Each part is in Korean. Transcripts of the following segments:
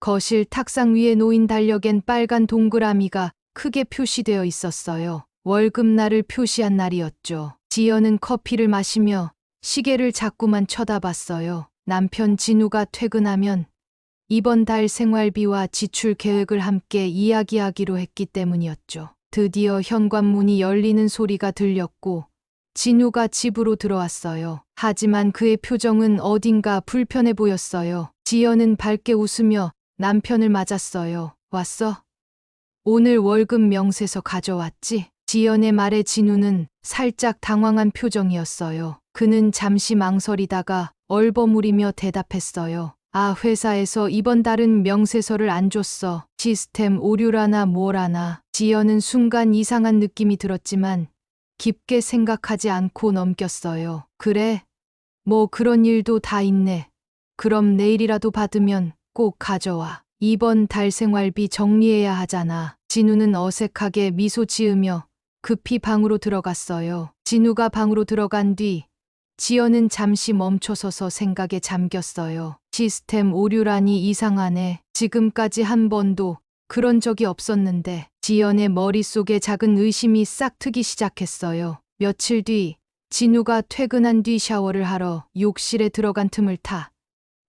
거실 탁상 위에 놓인 달력엔 빨간 동그라미가 크게 표시되어 있었어요. 월급날을 표시한 날이었죠. 지연은 커피를 마시며 시계를 자꾸만 쳐다봤어요. 남편 진우가 퇴근하면 이번 달 생활비와 지출 계획을 함께 이야기하기로 했기 때문이었죠. 드디어 현관문이 열리는 소리가 들렸고 진우가 집으로 들어왔어요. 하지만 그의 표정은 어딘가 불편해 보였어요. 지연은 밝게 웃으며 남편을 맞았어요. 왔어? 오늘 월급 명세서 가져왔지? 지연의 말에 진우는 살짝 당황한 표정이었어요. 그는 잠시 망설이다가 얼버무리며 대답했어요. 아, 회사에서 이번 달은 명세서를 안 줬어. 시스템 오류라나 뭐라나. 지연은 순간 이상한 느낌이 들었지만 깊게 생각하지 않고 넘겼어요. 그래? 뭐 그런 일도 다 있네. 그럼 내일이라도 받으면 꼭 가져와. 이번 달 생활비 정리해야 하잖아. 진우는 어색하게 미소 지으며 급히 방으로 들어갔어요. 진우가 방으로 들어간 뒤 지연은 잠시 멈춰서서 생각에 잠겼어요. 시스템 오류라니 이상하네. 지금까지 한 번도 그런 적이 없었는데 지연의 머릿속에 작은 의심이 싹 트기 시작했어요. 며칠 뒤 진우가 퇴근한 뒤 샤워를 하러 욕실에 들어간 틈을 타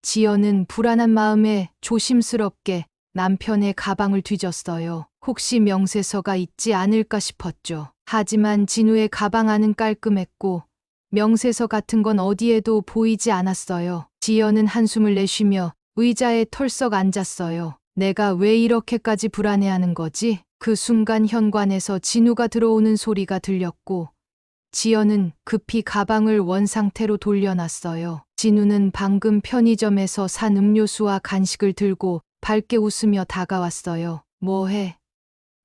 지연은 불안한 마음에 조심스럽게 남편의 가방을 뒤졌어요. 혹시 명세서가 있지 않을까 싶었죠. 하지만 진우의 가방 안은 깔끔했고 명세서 같은 건 어디에도 보이지 않았어요. 지연은 한숨을 내쉬며 의자에 털썩 앉았어요. 내가 왜 이렇게까지 불안해하는 거지? 그 순간 현관에서 진우가 들어오는 소리가 들렸고 지연은 급히 가방을 원상태로 돌려놨어요. 진우는 방금 편의점에서 산 음료수와 간식을 들고 밝게 웃으며 다가왔어요. 뭐해?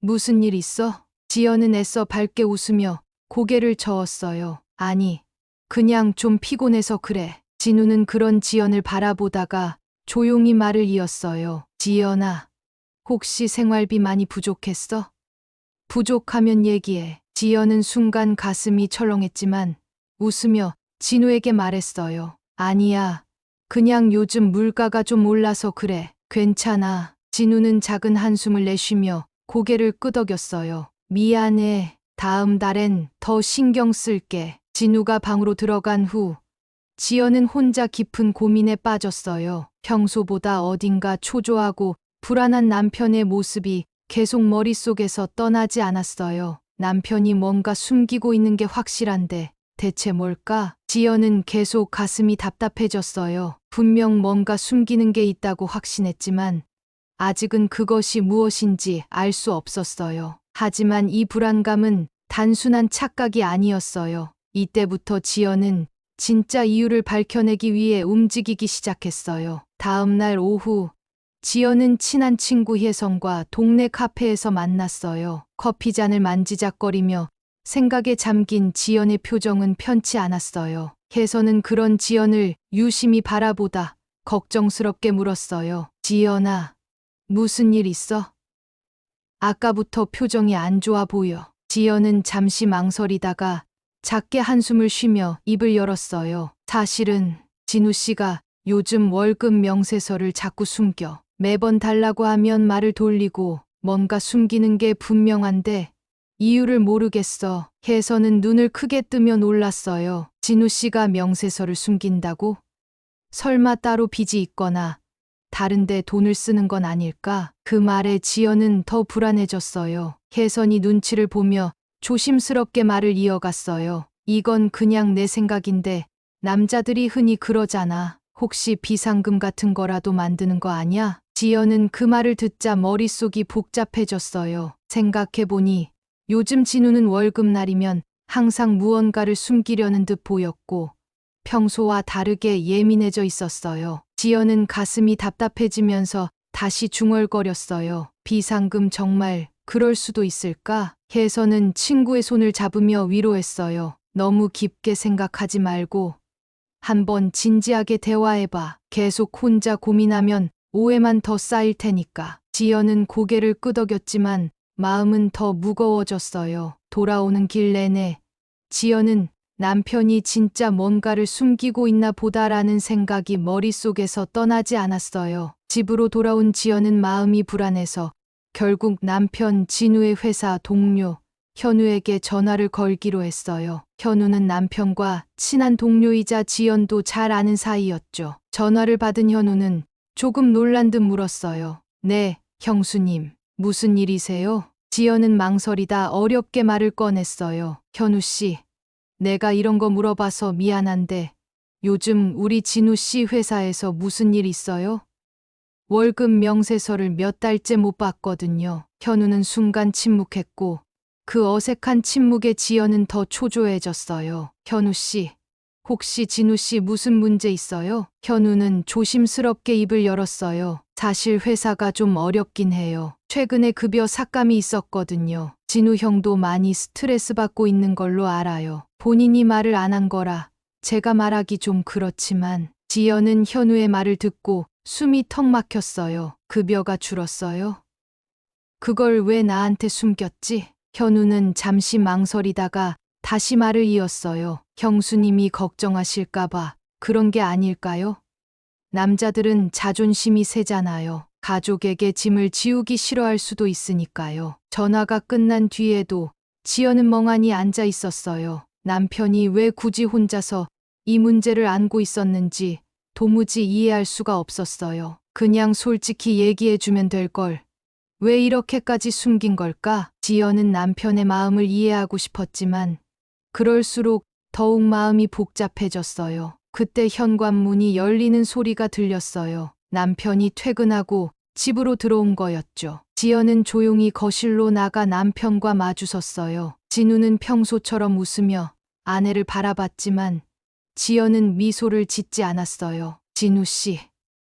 무슨 일 있어? 지연은 애써 밝게 웃으며 고개를 저었어요. 아니, 그냥 좀 피곤해서 그래. 진우는 그런 지연을 바라보다가 조용히 말을 이었어요. 지연아, 혹시 생활비 많이 부족했어? 부족하면 얘기해. 지연은 순간 가슴이 철렁했지만 웃으며 진우에게 말했어요. 아니야. 그냥 요즘 물가가 좀 올라서 그래. 괜찮아. 진우는 작은 한숨을 내쉬며 고개를 끄덕였어요. 미안해. 다음 달엔 더 신경 쓸게. 진우가 방으로 들어간 후 지연은 혼자 깊은 고민에 빠졌어요. 평소보다 어딘가 초조하고 불안한 남편의 모습이 계속 머릿속에서 떠나지 않았어요. 남편이 뭔가 숨기고 있는 게 확실한데 대체 뭘까? 지연은 계속 가슴이 답답해졌어요. 분명 뭔가 숨기는 게 있다고 확신했지만 아직은 그것이 무엇인지 알 수 없었어요. 하지만 이 불안감은 단순한 착각이 아니었어요. 이때부터 지연은 진짜 이유를 밝혀내기 위해 움직이기 시작했어요. 다음 날 오후 지연은 친한 친구 혜성과 동네 카페에서 만났어요. 커피잔을 만지작거리며 생각에 잠긴 지연의 표정은 편치 않았어요. 혜선은 그런 지연을 유심히 바라보다 걱정스럽게 물었어요. 지연아, 무슨 일 있어? 아까부터 표정이 안 좋아 보여. 지연은 잠시 망설이다가 작게 한숨을 쉬며 입을 열었어요. 사실은 진우 씨가 요즘 월급 명세서를 자꾸 숨겨. 매번 달라고 하면 말을 돌리고 뭔가 숨기는 게 분명한데 이유를 모르겠어. 혜선은 눈을 크게 뜨며 놀랐어요. 진우 씨가 명세서를 숨긴다고? 설마 따로 빚이 있거나 다른데 돈을 쓰는 건 아닐까? 그 말에 지연은 더 불안해졌어요. 혜선이 눈치를 보며 조심스럽게 말을 이어갔어요. 이건 그냥 내 생각인데 남자들이 흔히 그러잖아. 혹시 비상금 같은 거라도 만드는 거 아냐? 지연은 그 말을 듣자 머릿속이 복잡해졌어요. 생각해보니 요즘 진우는 월급날이면 항상 무언가를 숨기려는 듯 보였고 평소와 다르게 예민해져 있었어요. 지연은 가슴이 답답해지면서 다시 중얼거렸어요. 비상금 정말 그럴 수도 있을까? 혜선은 친구의 손을 잡으며 위로했어요. 너무 깊게 생각하지 말고 한번 진지하게 대화해봐. 계속 혼자 고민하면 오해만 더 쌓일 테니까. 지연은 고개를 끄덕였지만 마음은 더 무거워졌어요. 돌아오는 길 내내 지연은 남편이 진짜 뭔가를 숨기고 있나 보다라는 생각이 머릿속에서 떠나지 않았어요. 집으로 돌아온 지연은 마음이 불안해서 결국 남편 진우의 회사 동료 현우에게 전화를 걸기로 했어요. 현우는 남편과 친한 동료이자 지연도 잘 아는 사이였죠. 전화를 받은 현우는 조금 놀란 듯 물었어요. 네, 형수님. 무슨 일이세요? 지연은 망설이다 어렵게 말을 꺼냈어요. 현우 씨, 내가 이런 거 물어봐서 미안한데 요즘 우리 진우 씨 회사에서 무슨 일 있어요? 월급 명세서를 몇 달째 못 봤거든요. 현우는 순간 침묵했고 그 어색한 침묵에 지연은 더 초조해졌어요. 현우 씨, 혹시 진우 씨 무슨 문제 있어요? 현우는 조심스럽게 입을 열었어요. 사실 회사가 좀 어렵긴 해요. 최근에 급여 삭감이 있었거든요. 진우 형도 많이 스트레스 받고 있는 걸로 알아요. 본인이 말을 안 한 거라 제가 말하기 좀 그렇지만 지연은 현우의 말을 듣고 숨이 턱 막혔어요. 급여가 줄었어요? 그걸 왜 나한테 숨겼지? 현우는 잠시 망설이다가 다시 말을 이었어요. 형수님이 걱정하실까봐 그런 게 아닐까요? 남자들은 자존심이 세잖아요. 가족에게 짐을 지우기 싫어할 수도 있으니까요. 전화가 끝난 뒤에도 지연은 멍하니 앉아 있었어요. 남편이 왜 굳이 혼자서 이 문제를 안고 있었는지 도무지 이해할 수가 없었어요. 그냥 솔직히 얘기해주면 될 걸. 왜 이렇게까지 숨긴 걸까? 지연은 남편의 마음을 이해하고 싶었지만 그럴수록 더욱 마음이 복잡해졌어요. 그때 현관문이 열리는 소리가 들렸어요. 남편이 퇴근하고 집으로 들어온 거였죠. 지연은 조용히 거실로 나가 남편과 마주섰어요. 진우는 평소처럼 웃으며 아내를 바라봤지만 지연은 미소를 짓지 않았어요. 진우 씨,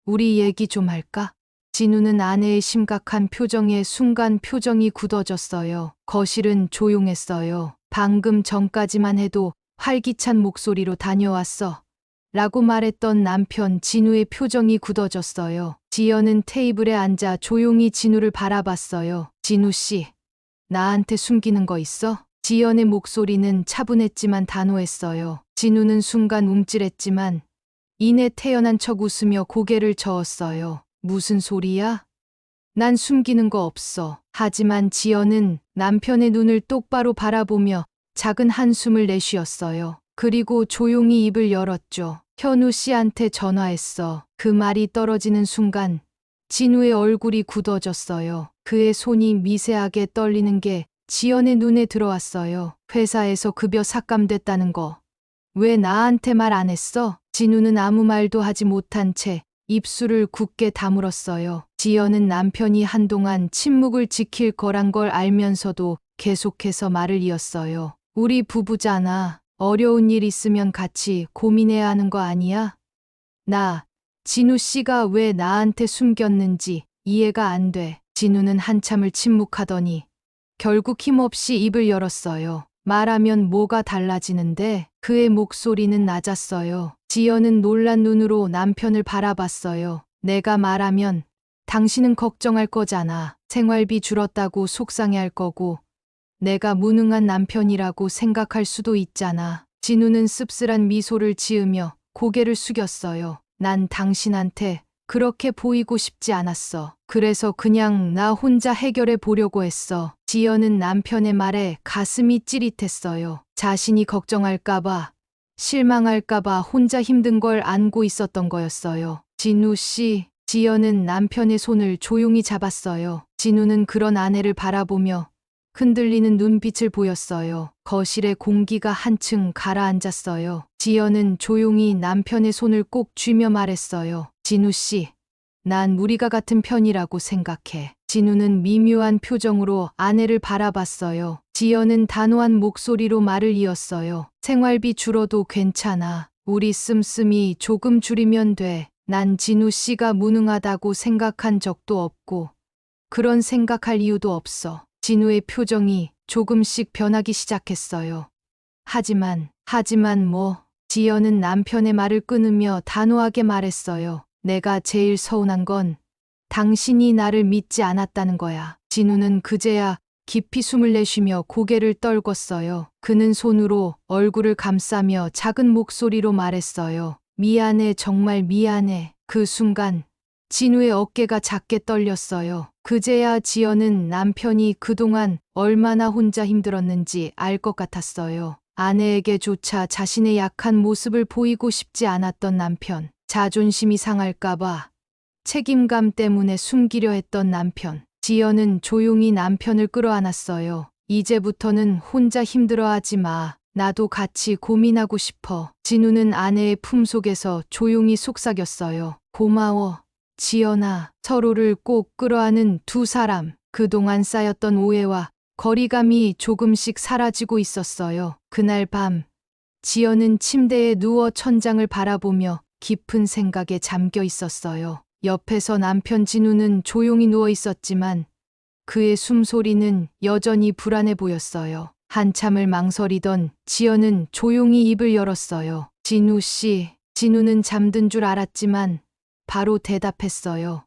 우리 얘기 좀 할까? 진우는 아내의 심각한 표정에 순간 표정이 굳어졌어요. 거실은 조용했어요. 방금 전까지만 해도 활기찬 목소리로 다녀왔어. 라고 말했던 남편 진우의 표정이 굳어졌어요. 지연은 테이블에 앉아 조용히 진우를 바라봤어요. 진우 씨, 나한테 숨기는 거 있어? 지연의 목소리는 차분했지만 단호했어요. 진우는 순간 움찔했지만 이내 태연한 척 웃으며 고개를 저었어요. 무슨 소리야? 난 숨기는 거 없어. 하지만 지연은 남편의 눈을 똑바로 바라보며 작은 한숨을 내쉬었어요. 그리고 조용히 입을 열었죠. 현우 씨한테 전화했어. 그 말이 떨어지는 순간 진우의 얼굴이 굳어졌어요. 그의 손이 미세하게 떨리는 게 지연의 눈에 들어왔어요. 회사에서 급여 삭감됐다는 거. 왜 나한테 말 안 했어? 진우는 아무 말도 하지 못한 채 입술을 굳게 다물었어요. 지연은 남편이 한동안 침묵을 지킬 거란 걸 알면서도 계속해서 말을 이었어요. 우리 부부잖아. 어려운 일 있으면 같이 고민해야 하는 거 아니야? 나, 진우 씨가 왜 나한테 숨겼는지 이해가 안 돼. 진우는 한참을 침묵하더니 결국 힘없이 입을 열었어요. 말하면 뭐가 달라지는데 그의 목소리는 낮았어요. 지연은 놀란 눈으로 남편을 바라봤어요. 내가 말하면 당신은 걱정할 거잖아. 생활비 줄었다고 속상해할 거고 내가 무능한 남편이라고 생각할 수도 있잖아. 진우는 씁쓸한 미소를 지으며 고개를 숙였어요. 난 당신한테 그렇게 보이고 싶지 않았어. 그래서 그냥 나 혼자 해결해 보려고 했어. 지연은 남편의 말에 가슴이 찌릿했어요. 자신이 걱정할까봐, 실망할까봐 혼자 힘든 걸 안고 있었던 거였어요. 진우 씨, 지연은 남편의 손을 조용히 잡았어요. 진우는 그런 아내를 바라보며 흔들리는 눈빛을 보였어요. 거실의 공기가 한층 가라앉았어요. 지연은 조용히 남편의 손을 꼭 쥐며 말했어요. 진우 씨, 난 우리가 같은 편이라고 생각해. 진우는 미묘한 표정으로 아내를 바라봤어요. 지연은 단호한 목소리로 말을 이었어요. 생활비 줄어도 괜찮아. 우리 씀씀이 조금 줄이면 돼. 난 진우 씨가 무능하다고 생각한 적도 없고, 그런 생각할 이유도 없어. 진우의 표정이 조금씩 변하기 시작했어요. 하지만, 하지만 뭐, 지연은 남편의 말을 끊으며 단호하게 말했어요. 내가 제일 서운한 건 당신이 나를 믿지 않았다는 거야. 진우는 그제야 깊이 숨을 내쉬며 고개를 떨궜어요. 그는 손으로 얼굴을 감싸며 작은 목소리로 말했어요. 미안해, 정말 미안해. 그 순간 진우의 어깨가 작게 떨렸어요. 그제야 지연은 남편이 그동안 얼마나 혼자 힘들었는지 알 것 같았어요. 아내에게조차 자신의 약한 모습을 보이고 싶지 않았던 남편. 자존심이 상할까봐 책임감 때문에 숨기려 했던 남편. 지연은 조용히 남편을 끌어안았어요. 이제부터는 혼자 힘들어하지 마. 나도 같이 고민하고 싶어. 진우는 아내의 품속에서 조용히 속삭였어요. 고마워. 지연아, 서로를 꼭 끌어안은 두 사람. 그동안 쌓였던 오해와 거리감이 조금씩 사라지고 있었어요. 그날 밤, 지연은 침대에 누워 천장을 바라보며 깊은 생각에 잠겨 있었어요. 옆에서 남편 진우는 조용히 누워 있었지만 그의 숨소리는 여전히 불안해 보였어요. 한참을 망설이던 지연은 조용히 입을 열었어요. 진우 씨, 진우는 잠든 줄 알았지만 바로 대답했어요.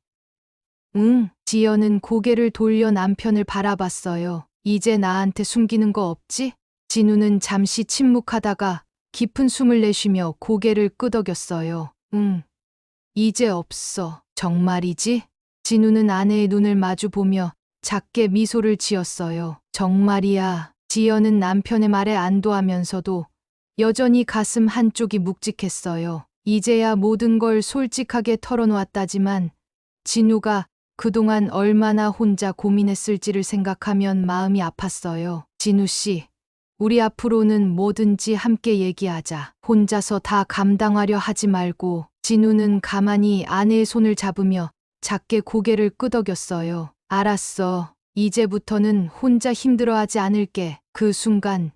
응, 지연은 고개를 돌려 남편을 바라봤어요. 이제 나한테 숨기는 거 없지? 진우는 잠시 침묵하다가 깊은 숨을 내쉬며 고개를 끄덕였어요. 응, 이제 없어. 정말이지? 진우는 아내의 눈을 마주 보며 작게 미소를 지었어요. 정말이야. 지연은 남편의 말에 안도하면서도 여전히 가슴 한쪽이 묵직했어요. 이제야 모든 걸 솔직하게 털어놓았다지만 진우가 그동안 얼마나 혼자 고민했을지를 생각하면 마음이 아팠어요. 진우 씨, 우리 앞으로는 뭐든지 함께 얘기하자. 혼자서 다 감당하려 하지 말고 진우는 가만히 아내의 손을 잡으며 작게 고개를 끄덕였어요. 알았어. 이제부터는 혼자 힘들어하지 않을게. 그 순간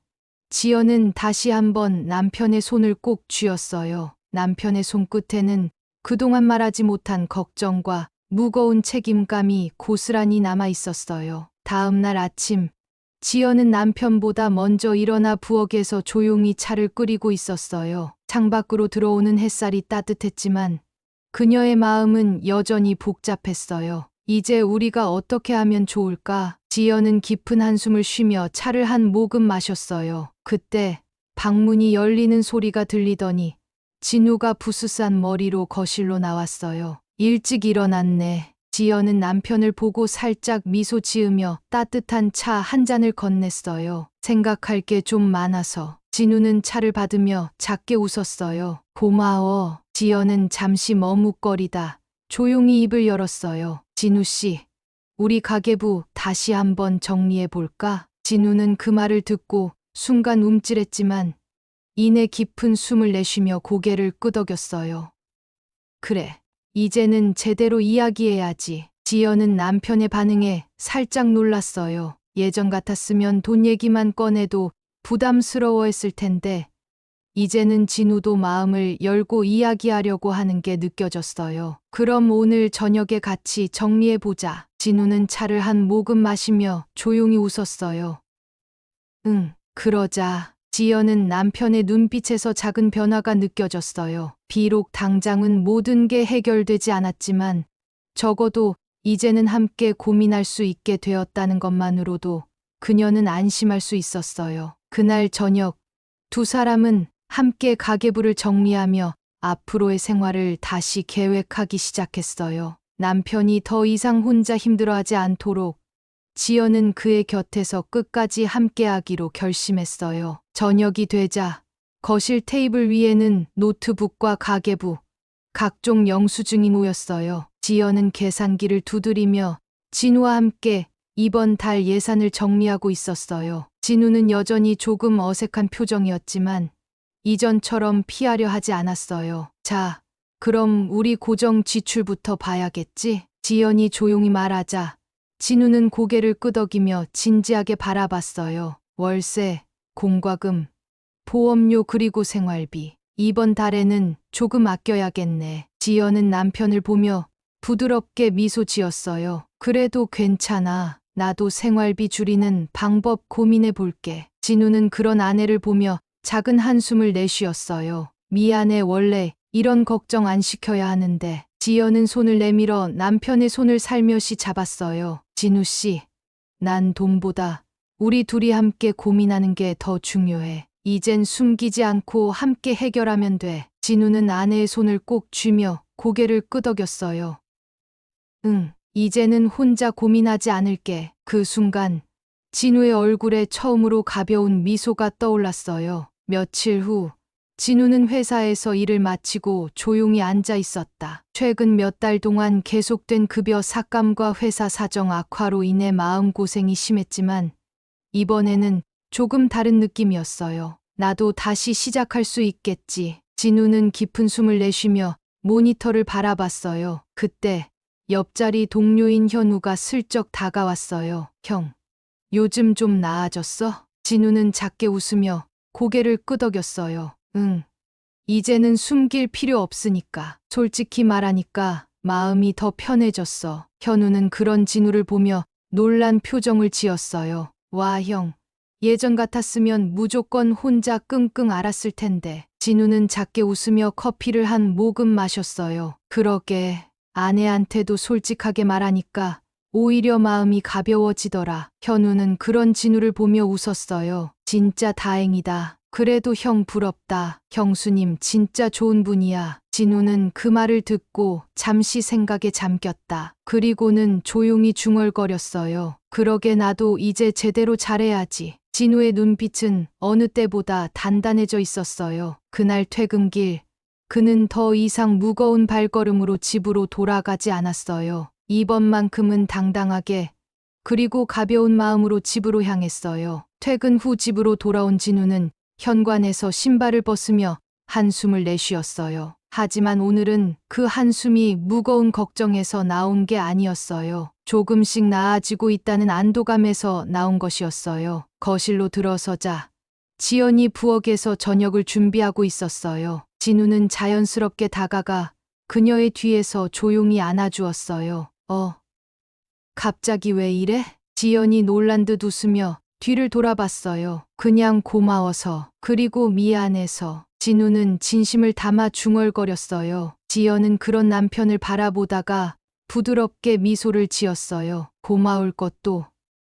지연은 다시 한번 남편의 손을 꼭 쥐었어요. 남편의 손끝에는 그동안 말하지 못한 걱정과 무거운 책임감이 고스란히 남아 있었어요. 다음 날 아침, 지연은 남편보다 먼저 일어나 부엌에서 조용히 차를 끓이고 있었어요. 창밖으로 들어오는 햇살이 따뜻했지만 그녀의 마음은 여전히 복잡했어요. 이제 우리가 어떻게 하면 좋을까? 지연은 깊은 한숨을 쉬며 차를 한 모금 마셨어요. 그때 방문이 열리는 소리가 들리더니 진우가 부스스한 머리로 거실로 나왔어요. 일찍 일어났네. 지연은 남편을 보고 살짝 미소 지으며 따뜻한 차 한 잔을 건넸어요. 생각할 게 좀 많아서. 진우는 차를 받으며 작게 웃었어요. 고마워. 지연은 잠시 머뭇거리다 조용히 입을 열었어요. 진우 씨, 우리 가계부 다시 한번 정리해 볼까? 진우는 그 말을 듣고 순간 움찔했지만 이내 깊은 숨을 내쉬며 고개를 끄덕였어요. 그래, 이제는 제대로 이야기해야지. 지연은 남편의 반응에 살짝 놀랐어요. 예전 같았으면 돈 얘기만 꺼내도 부담스러워했을 텐데, 이제는 진우도 마음을 열고 이야기하려고 하는 게 느껴졌어요. 그럼 오늘 저녁에 같이 정리해보자. 진우는 차를 한 모금 마시며 조용히 웃었어요. 응, 그러자. 지연은 남편의 눈빛에서 작은 변화가 느껴졌어요. 비록 당장은 모든 게 해결되지 않았지만 적어도 이제는 함께 고민할 수 있게 되었다는 것만으로도 그녀는 안심할 수 있었어요. 그날 저녁 두 사람은 함께 가계부를 정리하며 앞으로의 생활을 다시 계획하기 시작했어요. 남편이 더 이상 혼자 힘들어하지 않도록 지연은 그의 곁에서 끝까지 함께하기로 결심했어요. 저녁이 되자 거실 테이블 위에는 노트북과 가계부, 각종 영수증이 모였어요. 지연은 계산기를 두드리며 진우와 함께 이번 달 예산을 정리하고 있었어요. 진우는 여전히 조금 어색한 표정이었지만 이전처럼 피하려 하지 않았어요. 자, 그럼 우리 고정 지출부터 봐야겠지? 지연이 조용히 말하자 진우는 고개를 끄덕이며 진지하게 바라봤어요. 월세, 공과금, 보험료 그리고 생활비. 이번 달에는 조금 아껴야겠네. 지연은 남편을 보며 부드럽게 미소 지었어요. 그래도 괜찮아. 나도 생활비 줄이는 방법 고민해 볼게. 진우는 그런 아내를 보며 작은 한숨을 내쉬었어요. 미안해 원래 이런 걱정 안 시켜야 하는데. 지연은 손을 내밀어 남편의 손을 살며시 잡았어요. 진우 씨, 난 돈보다 우리 둘이 함께 고민하는 게 더 중요해. 이젠 숨기지 않고 함께 해결하면 돼. 진우는 아내의 손을 꼭 쥐며 고개를 끄덕였어요. 응, 이제는 혼자 고민하지 않을게. 그 순간 진우의 얼굴에 처음으로 가벼운 미소가 떠올랐어요. 며칠 후 진우는 회사에서 일을 마치고 조용히 앉아 있었다. 최근 몇 달 동안 계속된 급여 삭감과 회사 사정 악화로 인해 마음고생이 심했지만 이번에는 조금 다른 느낌이었어요. 나도 다시 시작할 수 있겠지. 진우는 깊은 숨을 내쉬며 모니터를 바라봤어요. 그때 옆자리 동료인 현우가 슬쩍 다가왔어요. 형, 요즘 좀 나아졌어? 진우는 작게 웃으며 고개를 끄덕였어요. 응. 이제는 숨길 필요 없으니까. 솔직히 말하니까 마음이 더 편해졌어. 현우는 그런 진우를 보며 놀란 표정을 지었어요. 와, 형. 예전 같았으면 무조건 혼자 끙끙 앓았을 텐데. 진우는 작게 웃으며 커피를 한 모금 마셨어요. 그러게 아내한테도 솔직하게 말하니까 오히려 마음이 가벼워지더라. 현우는 그런 진우를 보며 웃었어요. 진짜 다행이다. 그래도 형 부럽다. 형수님 진짜 좋은 분이야. 진우는 그 말을 듣고 잠시 생각에 잠겼다. 그리고는 조용히 중얼거렸어요. 그러게 나도 이제 제대로 잘해야지. 진우의 눈빛은 어느 때보다 단단해져 있었어요. 그날 퇴근길, 그는 더 이상 무거운 발걸음으로 집으로 돌아가지 않았어요. 이번만큼은 당당하게, 그리고 가벼운 마음으로 집으로 향했어요. 퇴근 후 집으로 돌아온 진우는 현관에서 신발을 벗으며 한숨을 내쉬었어요. 하지만 오늘은 그 한숨이 무거운 걱정에서 나온 게 아니었어요. 조금씩 나아지고 있다는 안도감에서 나온 것이었어요. 거실로 들어서자 지연이 부엌에서 저녁을 준비하고 있었어요. 진우는 자연스럽게 다가가 그녀의 뒤에서 조용히 안아주었어요. 어. 갑자기 왜 이래? 지연이 놀란 듯 웃으며 뒤를 돌아봤어요. 그냥 고마워서, 그리고 미안해서. 진우는 진심을 담아 중얼거렸어요. 지연은 그런 남편을 바라보다가 부드럽게 미소를 지었어요. 고마울 것도,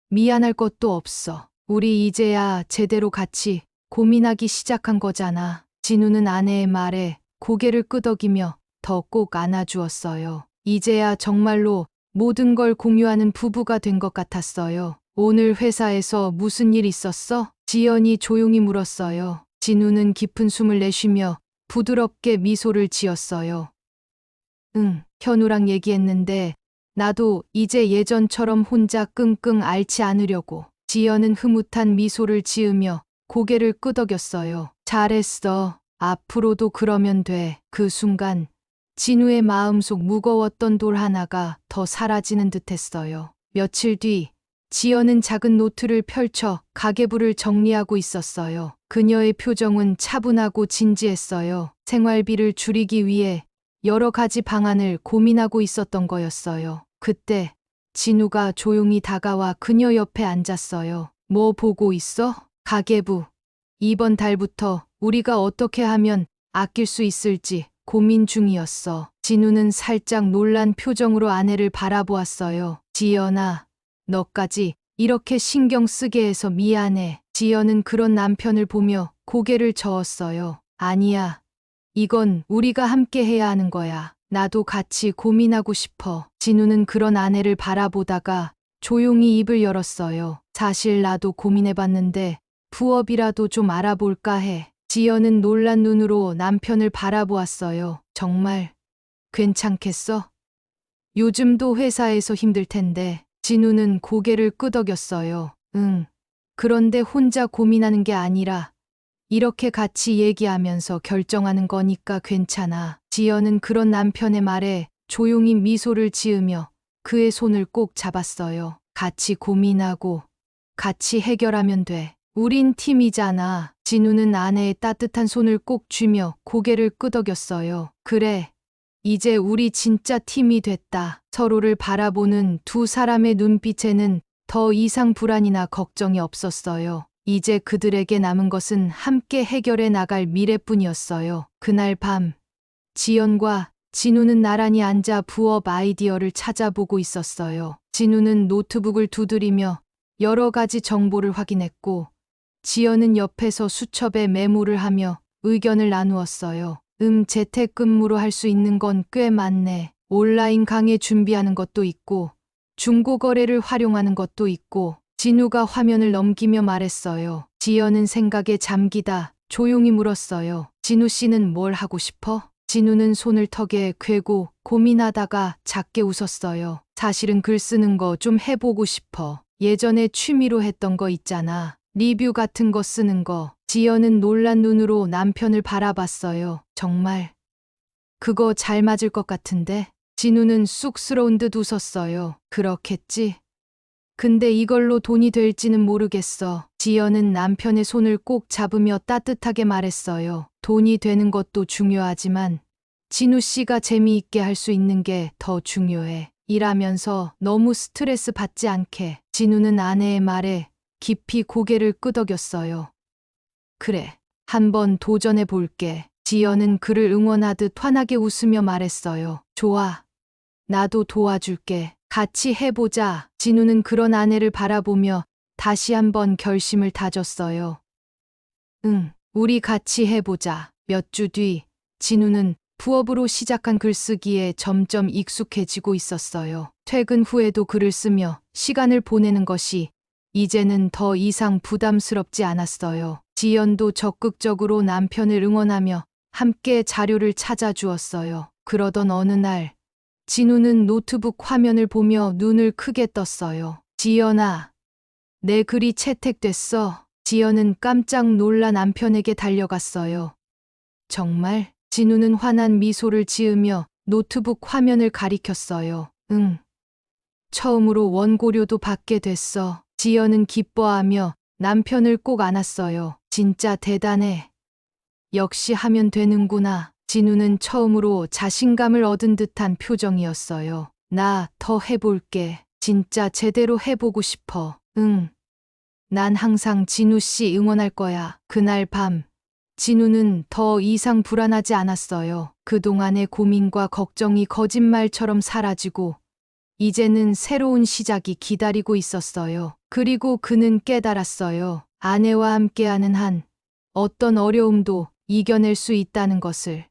미안할 것도 없어. 우리 이제야 제대로 같이 고민하기 시작한 거잖아. 진우는 아내의 말에 고개를 끄덕이며 더 꼭 안아주었어요. 이제야 정말로 모든 걸 공유하는 부부가 된 것 같았어요. 오늘 회사에서 무슨 일 있었어? 지연이 조용히 물었어요. 진우는 깊은 숨을 내쉬며 부드럽게 미소를 지었어요. 응, 현우랑 얘기했는데 나도 이제 예전처럼 혼자 끙끙 앓지 않으려고. 지연은 흐뭇한 미소를 지으며 고개를 끄덕였어요. 잘했어. 앞으로도 그러면 돼. 그 순간 진우의 마음속 무거웠던 돌 하나가 더 사라지는 듯했어요. 며칠 뒤 지연은 작은 노트를 펼쳐 가계부를 정리하고 있었어요. 그녀의 표정은 차분하고 진지했어요. 생활비를 줄이기 위해 여러 가지 방안을 고민하고 있었던 거였어요. 그때 진우가 조용히 다가와 그녀 옆에 앉았어요. 뭐 보고 있어? 가계부. 이번 달부터 우리가 어떻게 하면 아낄 수 있을지 고민 중이었어. 진우는 살짝 놀란 표정으로 아내를 바라보았어요. 지연아, 너까지 이렇게 신경 쓰게 해서 미안해. 지연은 그런 남편을 보며 고개를 저었어요. 아니야. 이건 우리가 함께 해야 하는 거야. 나도 같이 고민하고 싶어. 진우는 그런 아내를 바라보다가 조용히 입을 열었어요. 사실 나도 고민해봤는데 부업이라도 좀 알아볼까 해. 지연은 놀란 눈으로 남편을 바라보았어요. 정말 괜찮겠어? 요즘도 회사에서 힘들 텐데 진우는 고개를 끄덕였어요. 응. 그런데 혼자 고민하는 게 아니라 이렇게 같이 얘기하면서 결정하는 거니까 괜찮아. 지연은 그런 남편의 말에 조용히 미소를 지으며 그의 손을 꼭 잡았어요. 같이 고민하고 같이 해결하면 돼. 우린 팀이잖아. 진우는 아내의 따뜻한 손을 꼭 쥐며 고개를 끄덕였어요. 그래. 이제 우리 진짜 팀이 됐다. 서로를 바라보는 두 사람의 눈빛에는 더 이상 불안이나 걱정이 없었어요. 이제 그들에게 남은 것은 함께 해결해 나갈 미래뿐이었어요. 그날 밤, 지연과 진우는 나란히 앉아 부업 아이디어를 찾아보고 있었어요. 진우는 노트북을 두드리며 여러 가지 정보를 확인했고, 지연은 옆에서 수첩에 메모를 하며 의견을 나누었어요. 음, 재택근무로 할 수 있는 건 꽤 많네. 온라인 강의 준비하는 것도 있고, 중고거래를 활용하는 것도 있고, 진우가 화면을 넘기며 말했어요. 지연은 생각에 잠기다 조용히 물었어요. 진우 씨는 뭘 하고 싶어? 진우는 손을 턱에 괴고 고민하다가 작게 웃었어요. 사실은 글 쓰는 거 좀 해보고 싶어. 예전에 취미로 했던 거 있잖아. 리뷰 같은 거 쓰는 거. 지연은 놀란 눈으로 남편을 바라봤어요. 정말. 그거 잘 맞을 것 같은데? 진우는 쑥스러운 듯 웃었어요. 그렇겠지? 근데 이걸로 돈이 될지는 모르겠어. 지연은 남편의 손을 꼭 잡으며 따뜻하게 말했어요. 돈이 되는 것도 중요하지만 진우 씨가 재미있게 할 수 있는 게 더 중요해. 일하면서 너무 스트레스 받지 않게. 진우는 아내의 말에 깊이 고개를 끄덕였어요. 그래, 한번 도전해 볼게. 지연은 그를 응원하듯 환하게 웃으며 말했어요. 좋아. 나도 도와줄게. 같이 해보자. 진우는 그런 아내를 바라보며 다시 한번 결심을 다졌어요. 응, 우리 같이 해보자. 몇 주 뒤, 진우는 부업으로 시작한 글쓰기에 점점 익숙해지고 있었어요. 퇴근 후에도 글을 쓰며 시간을 보내는 것이 이제는 더 이상 부담스럽지 않았어요. 지연도 적극적으로 남편을 응원하며 함께 자료를 찾아주었어요. 그러던 어느 날, 진우는 노트북 화면을 보며 눈을 크게 떴어요. 지연아, 내 글이 채택됐어. 지연은 깜짝 놀라 남편에게 달려갔어요. 정말? 진우는 환한 미소를 지으며 노트북 화면을 가리켰어요. 응. 처음으로 원고료도 받게 됐어. 지연은 기뻐하며 남편을 꼭 안았어요. 진짜 대단해. 역시 하면 되는구나. 진우는 처음으로 자신감을 얻은 듯한 표정이었어요. 나 더 해볼게. 진짜 제대로 해보고 싶어. 응. 난 항상 진우 씨 응원할 거야. 그날 밤, 진우는 더 이상 불안하지 않았어요. 그동안의 고민과 걱정이 거짓말처럼 사라지고, 이제는 새로운 시작이 기다리고 있었어요. 그리고 그는 깨달았어요. 아내와 함께하는 한, 어떤 어려움도 이겨낼 수 있다는 것을.